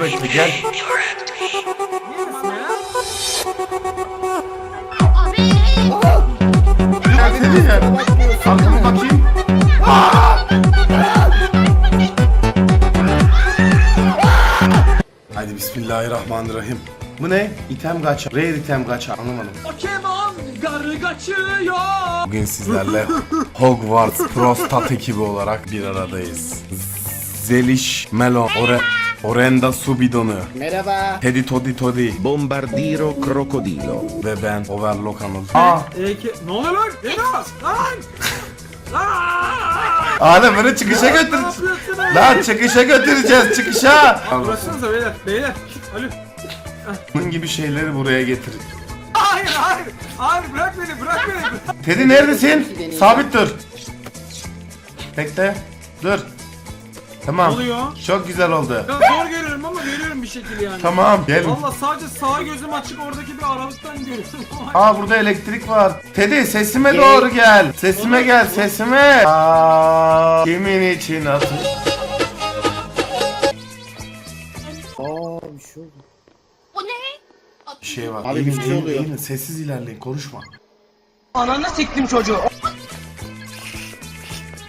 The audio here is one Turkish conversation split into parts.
bekle gel. Bakayım. Haydi bismillahirrahmanirrahim. Bu ne? İtem gacha. Rare item gacha. Anlamadım. Pokemon garı kaçıyor. Bugün sizlerle Hogwarts Prostat ekibi olarak bir aradayız. Zelish Melo Ore Orenda Subidonu Merhaba. Teddy Toddy Toddy Bombardiro crocodilo. ve ben Overlock Anıl. Aa! Eke... Ne oluyor lan? Geliyor. Lan! Lan! Adem beni çıkışa götür. Lan çıkışa götüreceğiz çıkışa. Bıraksanıza beyler. Beyler. Alo. Bunun gibi şeyleri buraya getir. Hayır hayır. Hayır bırak beni bırak beni. Teddy neredesin? Sabit dur. Bekle. Dur. Tamam. Oluyor? Çok güzel oldu. Ben zor görüyorum ama görüyorum bir şekilde yani. Tamam. Gel. Valla sadece sağ gözüm açık oradaki bir aralıktan görüyorum. Aa burada elektrik var. Teddy sesime doğru gel. Sesime gel sesime. Aa, kimin için atın? Aa bir şey oldu. O ne? Bir şey var. Abi bir şey oluyor. eğilin. Sessiz ilerleyin konuşma. Ananı siktim çocuğu.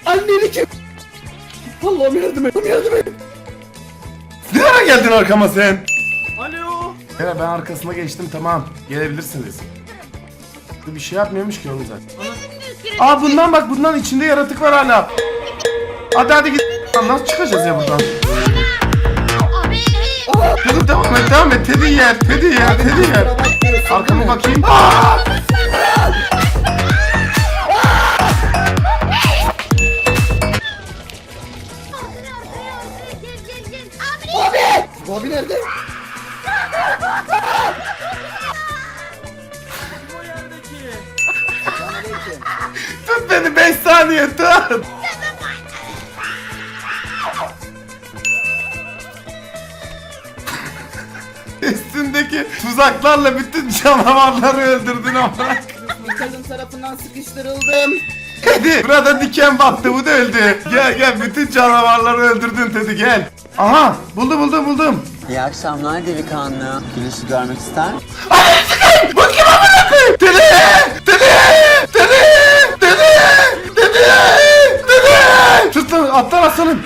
Anneni kim? Allah'ım yardım et. Allah'ım yardım et. Nereye geldin arkama sen? Alo. Hele ben arkasına geçtim tamam. Gelebilirsiniz. Bu bir şey yapmıyormuş ki oğlum zaten. Aa bundan bak bundan içinde yaratık var hala. Hadi hadi git. Lan Nasıl çıkacağız ya buradan? Dur devam et devam et. Teddy yer Teddy yer Teddy yer. Arkama bakayım. Aa! Bobby nerede? Bu yerdeki. Selamünaleyküm. Tut beni 5 saniye tut. Üstündeki tuzaklarla bütün canavarları öldürdün ama. Kadın tarafından sıkıştırıldım. Teddy burada diken battı bu da öldü. Gel gel bütün canavarları öldürdün Teddy gel. Aha buldum buldum buldum. İyi akşamlar delikanlı. Güneşi görmek ister misin? Bu kim amına koyayım? Teddy! Teddy! Teddy! Teddy! Teddy! Teddy! Tut lan atlan aslanım.